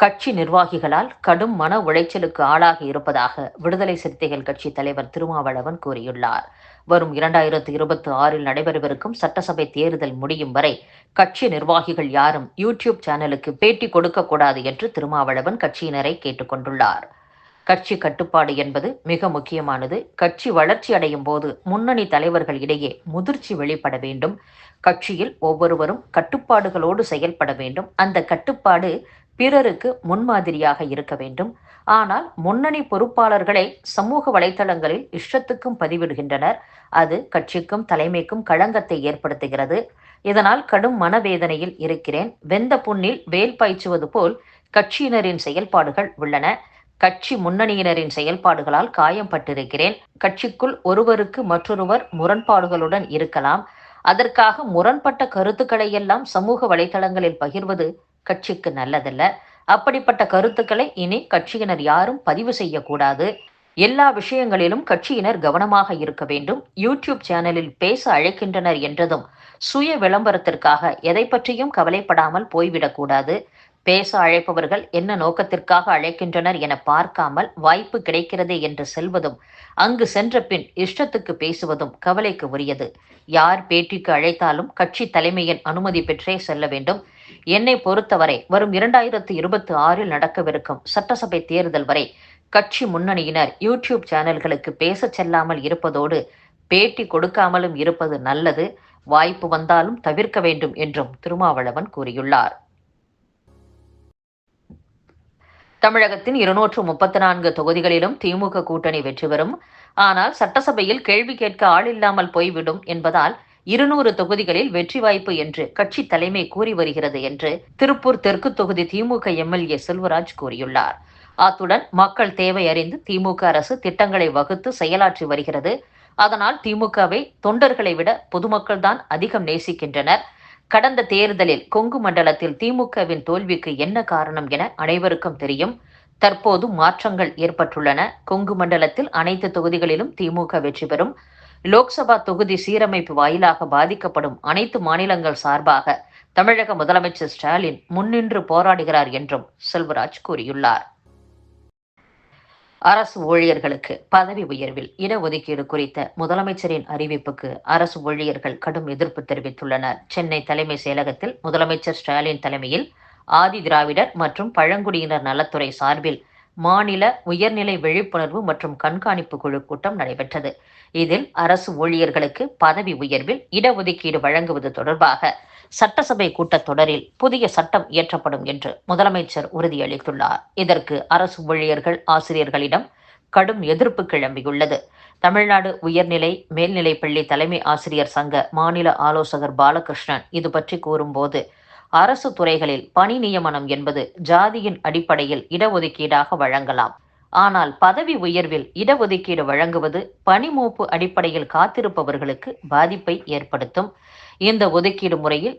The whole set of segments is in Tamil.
கட்சி நிர்வாகிகளால் கடும் மன உளைச்சலுக்கு ஆளாகி இருப்பதாக விடுதலை சிறுத்தைகள் கட்சி தலைவர் திருமாவளவன் கூறியுள்ளார். வரும் இரண்டாயிரத்து இருபத்தி ஆறில் நடைபெறவிருக்கும் சட்டசபை தேர்தல் முடியும் வரை கட்சி நிர்வாகிகள் யாரும் யூடியூப் சேனலுக்கு பேட்டி கொடுக்கக்கூடாது என்று திருமாவளவன் கட்சியினரை கேட்டுக்கொண்டுள்ளார் கட்சி கட்டுப்பாடு என்பது மிக முக்கியமானது. கட்சி வளர்ச்சி அடையும் போது முன்னணி தலைவர்கள் இடையே முதிர்ச்சி வெளிப்பட வேண்டும். கட்சியில் ஒவ்வொருவரும் கட்டுப்பாடுகளோடு செயல்பட வேண்டும். அந்த கட்டுப்பாடு பிறருக்கு முன்மாதிரியாக இருக்க வேண்டும். ஆனால் முன்னணி பொறுப்பாளர்களை சமூக வலைதளங்களில் இஷ்டத்துக்கும் பதிவிடுகின்றனர். அது கட்சிக்கும் தலைமைக்கும் களங்கத்தை ஏற்படுத்துகிறது. இதனால் கடும் மனவேதனையில் இருக்கிறேன். வெந்த புண்ணில் வேல் பாய்ச்சுவது போல் கட்சியினரின் செயல்பாடுகள் உள்ளன. கட்சி முன்னணியினரின் செயல்பாடுகளால் காயம் பட்டிருக்கிறேன். கட்சிக்குள் ஒருவருக்கு மற்றொருவர் முரண்பாடுகளுடன் இருக்கலாம். அதற்காக முரண்பட்ட கருத்துக்களை எல்லாம் சமூக வலைதளங்களில் பகிர்வது கட்சிக்கு நல்லதல்ல. அப்படிப்பட்ட கருத்துக்களை இனி கட்சியினர் யாரும் பதிவு செய்யக்கூடாது. எல்லா விஷயங்களிலும் கட்சியினர் கவனமாக இருக்க வேண்டும். யூடியூப் சேனலில் பேச அழைக்கின்றனர் என்றதும் சுய விளம்பரத்திற்காக எதை பற்றியும் கவலைப்படாமல் போய்விடக்கூடாது பேச அழைப்பவர்கள் என்ன நோக்கத்திற்காக அழைக்கின்றனர் என பார்க்காமல் வாய்ப்பு கிடைக்கிறதே என்று செல்வதும் அங்கு சென்ற பின் இஷ்டத்துக்கு பேசுவதும் கவலைக்கு உரியது. யார் பேட்டிக்கு அழைத்தாலும் கட்சி தலைமையின் அனுமதி பெற்றே செல்ல வேண்டும். என்னை பொறுத்தவரை வரும் இரண்டாயிரத்தி இருபத்தி ஆறில் நடக்கவிருக்கும் சட்டசபை தேர்தல் வரை கட்சி முன்னணியினர் யூடியூப் சேனல்களுக்கு பேச செல்லாமல் இருப்பதோடு பேட்டி கொடுக்காமலும் இருப்பது நல்லது. வாய்ப்பு வந்தாலும் தவிர்க்க வேண்டும் என்றும் திருமாவளவன் கூறியுள்ளார். தமிழகத்தின் இருநூற்று முப்பத்தி நான்கு தொகுதிகளிலும் திமுக கூட்டணி வெற்றி பெறும். ஆனால் சட்டசபையில் கேள்வி கேட்க ஆள் இல்லாமல் போய்விடும் என்பதால் இருநூறு தொகுதிகளில் வெற்றி வாய்ப்பு என்று கட்சி தலைமை கூறி வருகிறது என்று திருப்பூர் தெற்கு தொகுதி திமுக எம்எல்ஏ செல்வராஜ் கூறியுள்ளார். அத்துடன் மக்கள் தேவை அறிந்து திமுக அரசு திட்டங்களை வகுத்து செயலாற்றி வருகிறது. அதனால் திமுகவை தொண்டர்களை விட பொதுமக்கள் தான் அதிகம் நேசிக்கின்றனர். கடந்த தேர்தலில் கொங்கு மண்டலத்தில் திமுகவின் தோல்விக்கு என்ன காரணம் என அனைவருக்கும் தெரியும். தற்போது மாற்றங்கள் ஏற்பட்டுள்ளன. கொங்கு மண்டலத்தில் அனைத்து தொகுதிகளிலும் திமுக வெற்றி பெறும். லோக்சபா தொகுதி சீரமைப்பு வாயிலாக பாதிக்கப்படும் அனைத்து மாநிலங்கள் சார்பாக தமிழக முதலமைச்சர் ஸ்டாலின் முன்னின்று போராடுகிறார் என்றும் செல்வராஜ் கூறியுள்ளார். அரசு ஊழியர்களுக்கு பதவி உயர்வில் இடஒதுக்கீடு குறித்த முதலமைச்சரின் அறிவிப்புக்கு அரசு ஊழியர்கள் கடும் எதிர்ப்பு தெரிவித்துள்ளனர். சென்னை தலைமை செயலகத்தில் முதலமைச்சர் ஸ்டாலின் தலைமையில் ஆதி திராவிடர் மற்றும் பழங்குடியினர் நலத்துறை சார்பில் மாநில உயர்நிலை விழிப்புணர்வு மற்றும் கண்காணிப்பு குழு கூட்டம் நடைபெற்றது. இதில் அரசு ஊழியர்களுக்கு பதவி உயர்வில் இடஒதுக்கீடு வழங்குவது தொடர்பாக சட்டசபை கூட்டத்தொடரில் புதிய சட்டம் இயற்றப்படும் என்று முதலமைச்சர் உறுதியளித்துள்ளார். இதற்கு அரசு ஊழியர்கள் ஆசிரியர்களிடம் கடும் எதிர்ப்பு கிளம்பியுள்ளது. தமிழ்நாடு உயர்நிலை மேல்நிலைப்பள்ளி தலைமை ஆசிரியர் சங்க மாநில ஆலோசகர் பாலகிருஷ்ணன் இது பற்றி கூறும்போது அரசு துறைகளில் பணி நியமனம் என்பது ஜாதியின் அடிப்படையில் இடஒதுக்கீடாக வழங்கலாம். ஆனால் பதவி உயர்வில் இடஒதுக்கீடு வழங்குவது பணிமூப்பு அடிப்படையில் காத்திருப்பவர்களுக்கு பாதிப்பை ஏற்படுத்தும். இந்த ஒதுக்கீடு முறையில்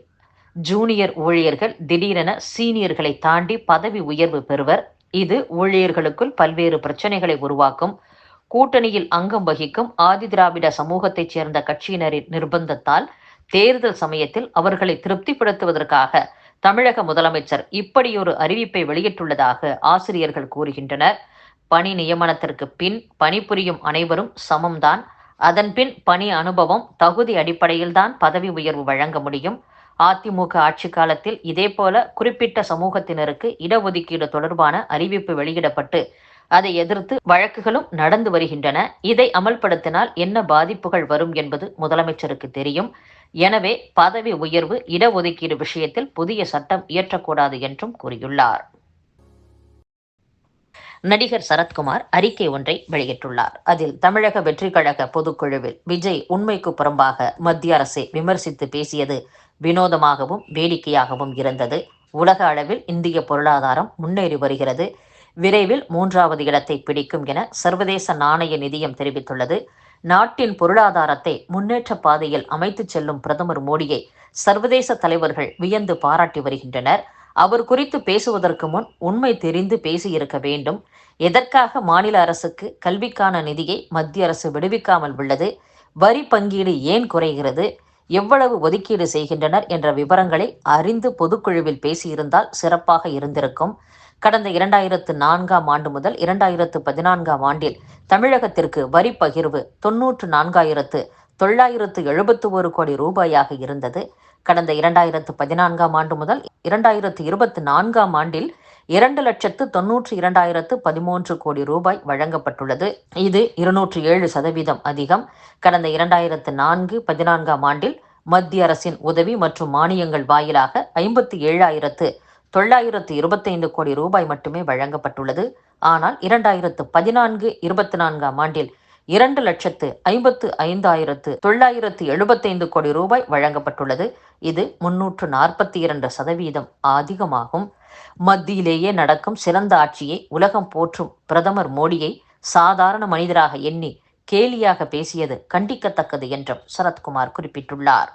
ஜூனியர் ஊழியர்கள் திடீரென சீனியர்களை தாண்டி பதவி உயர்வு பெறுவர். இது ஊழியர்களுக்குள் பல்வேறு பிரச்சனைகளை உருவாக்கும். கூட்டணியில் அங்கம் வகிக்கும் ஆதிதிராவிட சமூகத்தைச் சேர்ந்த கட்சியினரின் நிர்பந்தத்தால் தேர்தல் சமயத்தில் அவர்களை திருப்திப்படுத்துவதற்காக தமிழக முதலமைச்சர் இப்படியொரு அறிவிப்பை வெளியிட்டுள்ளதாக ஆசிரியர்கள் கூறுகின்றனர். பணி நியமனத்திற்கு பின் பணிபுரியும் அனைவரும் சமம்தான். அதன்பின் பணி அனுபவம் தகுதி அடிப்படையில்தான் பதவி உயர்வு வழங்க முடியும். அதிமுக ஆட்சி காலத்தில் இதேபோல குறிப்பிட்ட சமூகத்தினருக்கு இடஒதுக்கீடு தொடர்பான அறிவிப்பு வெளியிடப்பட்டு அதை எதிர்த்து வழக்குகளும் நடந்து வருகின்றன. இதை அமல்படுத்தினால் என்ன பாதிப்புகள் வரும் என்பது முதலமைச்சருக்கு தெரியும். எனவே பதவி உயர்வு இடஒதுக்கீடு விஷயத்தில் புதிய சட்டம் இயற்றக்கூடாது என்றும் கூறியுள்ளார். நடிகர் சரத்குமார் அறிக்கை ஒன்றை வெளியிட்டுள்ளார். அதில் தமிழக வெற்றிக்கழக பொதுக்குழுவில் விஜய் உண்மைக்கு புறம்பாக மத்திய அரசை விமர்சித்து பேசியது வினோதமாகவும் வேடிக்கையாகவும் இருந்தது. உலக அளவில் இந்திய பொருளாதாரம் முன்னேறி வருகிறது. விரைவில் மூன்றாவது இடத்தை பிடிக்கும் என சர்வதேச நாணய நிதியம் தெரிவித்துள்ளது. நாட்டின் பொருளாதாரத்தை முன்னேற்ற பாதையில் அமைத்துச் செல்லும் பிரதமர் மோடியை சர்வதேச தலைவர்கள் வியந்து பாராட்டி வருகின்றனர். அவர் குறித்து பேசுவதற்கு முன் உண்மை தெரிந்து பேசியிருக்க வேண்டும். எதற்காக மாநில அரசுக்கு கல்விக்கான நிதியை மத்திய அரசு விடுவிக்காமல் உள்ளது? வரி பங்கீடு ஏன் குறைகிறது? எவ்வளவு ஒதுக்கீடு செய்கின்றனர் என்ற விவரங்களை அறிந்து பொதுக்குழுவில் பேசியிருந்தால் சிறப்பாக இருந்திருக்கும். கடந்த இரண்டாயிரத்து நான்காம் ஆண்டு முதல் இரண்டாயிரத்து பதினான்காம் ஆண்டில் தமிழகத்திற்கு வரி பகிர்வு தொன்னூற்று நான்காயிரத்து தொள்ளாயிரத்து எழுபத்து ஒரு கோடி ரூபாயாக இருந்தது. கடந்த இரண்டாயிரத்து பதினான்காம் ஆண்டு முதல் இரண்டாயிரத்து இருபத்தி நான்காம் ஆண்டில் இரண்டு லட்சத்து தொன்னூற்றி இரண்டாயிரத்து பதிமூன்று கோடி ரூபாய் வழங்கப்பட்டுள்ளது. இது இருநூற்று ஏழு சதவீதம் அதிகம். கடந்த இரண்டாயிரத்து நான்கு பதினான்காம் ஆண்டில் மத்திய அரசின் உதவி மற்றும் மானியங்கள் வாயிலாக ஐம்பத்தி ஏழாயிரத்து தொள்ளாயிரத்து இருபத்தைந்து கோடி ரூபாய் மட்டுமே வழங்கப்பட்டுள்ளது. ஆனால் இரண்டாயிரத்து பதினான்கு இருபத்தி நான்காம் ஆண்டில் இரண்டு லட்சத்து ஐம்பத்து ஐந்தாயிரத்து தொள்ளாயிரத்து எழுபத்தைந்து கோடி ரூபாய் வழங்கப்பட்டுள்ளது. இது முன்னூற்று நாற்பத்தி இரண்டு சதவீதம் அதிகமாகும். மத்தியிலேயே நடக்கும் சிறந்த ஆட்சியை உலகம் போற்றும் பிரதமர் மோடியை சாதாரண மனிதராக எண்ணி கேலியாக பேசியது கண்டிக்கத்தக்கது என்றும் சரத்குமார் குறிப்பிட்டுள்ளார்.